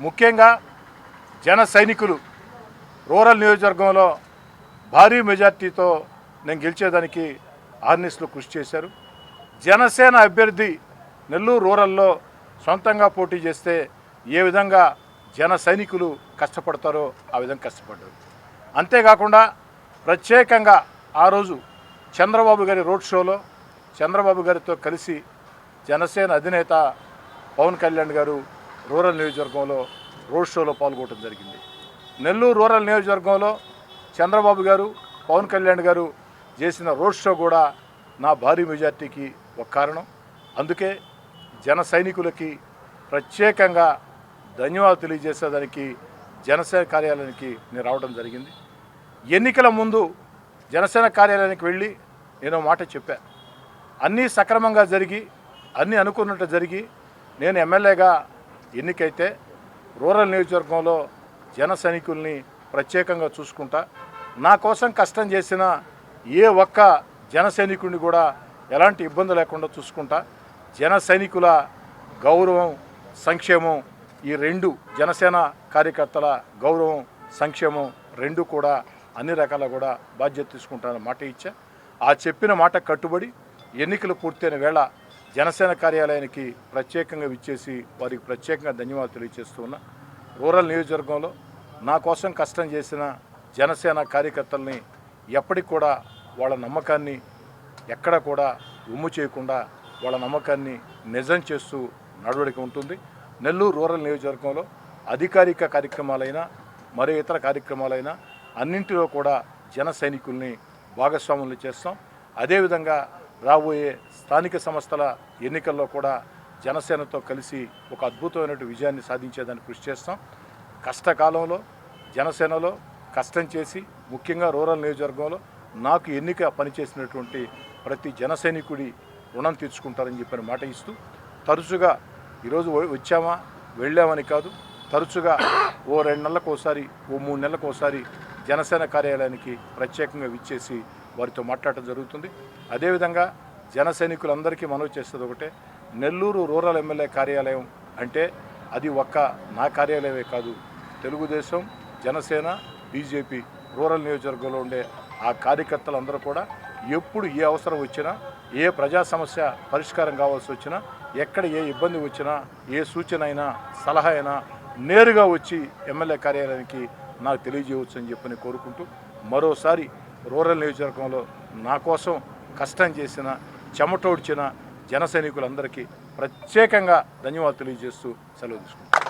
ముఖ్యంగా జన సైనికులు. రూరల్ నియోజకవర్గంలో భారీ మెజార్టీతో నేను గెలిచేదానికి ఆర్నిస్లో కృషి చేశారు. జనసేన అభ్యర్థి నెల్లూరు రూరల్లో సొంతంగా పోటీ చేస్తే ఏ విధంగా జన సైనికులు కష్టపడతారో ఆ విధంగా కష్టపడ్డారు. అంతేకాకుండా ప్రత్యేకంగా ఆ రోజు చంద్రబాబు గారి రోడ్ షోలో చంద్రబాబు గారితో కలిసి జనసేన అధినేత పవన్ కళ్యాణ్ గారు రూరల్ నియోజకవర్గంలో రోడ్ షోలో పాల్గొనడం జరిగింది. నెల్లూరు రూరల్ నియోజకవర్గంలో చంద్రబాబు గారు పవన్ కళ్యాణ్ గారు చేసిన రోడ్ షో కూడా నా భారీ మెజార్టీకి ఒక కారణం. అందుకే జన సైనికులకి ప్రత్యేకంగా ధన్యవాదాలు తెలియజేసేదానికి జనసేన కార్యాలయానికి నేను రావడం జరిగింది. ఎన్నికల ముందు జనసేన కార్యాలయానికి వెళ్ళి నేను మాట చెప్పా. అన్నీ సక్రమంగా జరిగి అన్నీ అనుకున్నట్టు జరిగి నేను ఎమ్మెల్యేగా ఎన్నికైతే రూరల్ నియోజకవర్గంలో జన సైనికుల్ని ప్రత్యేకంగా చూసుకుంటా నా కోసం కష్టం చేసిన ఏ ఒక్క జన సైనికుడిని కూడా ఎలాంటి ఇబ్బంది లేకుండా చూసుకుంటా జన సైనికుల గౌరవం సంక్షేమం ఈ రెండు జనసేన కార్యకర్తల గౌరవం సంక్షేమం రెండు కూడా అన్ని రకాల కూడా బాధ్యత తీసుకుంటానని మాట ఇచ్చా. ఆ చెప్పిన మాట కట్టుబడి ఎన్నికలు పూర్తయిన వేళ జనసేన కార్యాలయానికి ప్రత్యేకంగా విచ్చేసి వారికి ప్రత్యేకంగా ధన్యవాదాలు తెలియజేస్తూ ఉన్నా రూరల్ నియోజకవర్గంలో నా కోసం కష్టం చేసిన జనసేన కార్యకర్తల్ని ఎప్పటికి కూడా వాళ్ళ నమ్మకాన్ని ఎక్కడ కూడా ఉమ్ము చేయకుండా వాళ్ళ నమ్మకాన్ని నిజం చేస్తూ నడవడిక ఉంటుంది. నెల్లూరు రూరల్ నియోజకవర్గంలో అధికారిక కార్యక్రమాలైనా మరే ఇతర కార్యక్రమాలైనా అన్నింటిలో కూడా జన సైనికుల్ని భాగస్వాములు చేస్తాం. అదేవిధంగా రాబోయే స్థానిక సంస్థల ఎన్నికల్లో కూడా జనసేనతో కలిసి ఒక అద్భుతమైనటువంటి విజయాన్ని సాధించేదానికి కృషి చేస్తాం. కష్టకాలంలో జనసేనలో కష్టం చేసి ముఖ్యంగా రూరల్ నియోజకవర్గంలో నాకు ఎన్నిక పనిచేసినటువంటి ప్రతి జనసైనికుడి రుణం తీర్చుకుంటారని చెప్పిన మాట ఇస్తూ తరచుగా ఈరోజు వ- వచ్చామా వెళ్ళామని కాదు తరచుగా ఓ రెండు నెలలకు ఒకసారి ఓ మూడు నెలలకు ఒకసారి జనసేన కార్యాలయానికి ప్రత్యేకంగా విచ్చేసి వారితో మాట్లాడటం జరుగుతుంది. అదేవిధంగా జన సైనికులందరికీ మనవి చేస్తుంది ఒకటే నెల్లూరు రూరల్ ఎమ్మెల్యే కార్యాలయం అంటే అది ఒక్క నా కార్యాలయమే కాదు తెలుగుదేశం జనసేన బీజేపీ రూరల్ నియోజకవర్గంలో ఉండే ఆ కార్యకర్తలందరూ కూడా ఎప్పుడు ఏ అవసరం వచ్చినా ఏ ప్రజా సమస్య పరిష్కారం కావాల్సి వచ్చినా ఎక్కడ ఏ ఇబ్బంది వచ్చినా ఏ సూచన అయినా సలహా అయినా నేరుగా వచ్చి ఎమ్మెల్యే కార్యాలయానికి నాకు తెలియజేయవచ్చు అని చెప్పని కోరుకుంటూ మరోసారి రూరల్ నియోజకవర్గంలో నా కోసం కష్టం చేసిన చెమటోడ్చిన జన సైనికులందరికీ ప్రత్యేకంగా ధన్యవాదాలు తెలియజేస్తూ సెలవు తీసుకుంటాను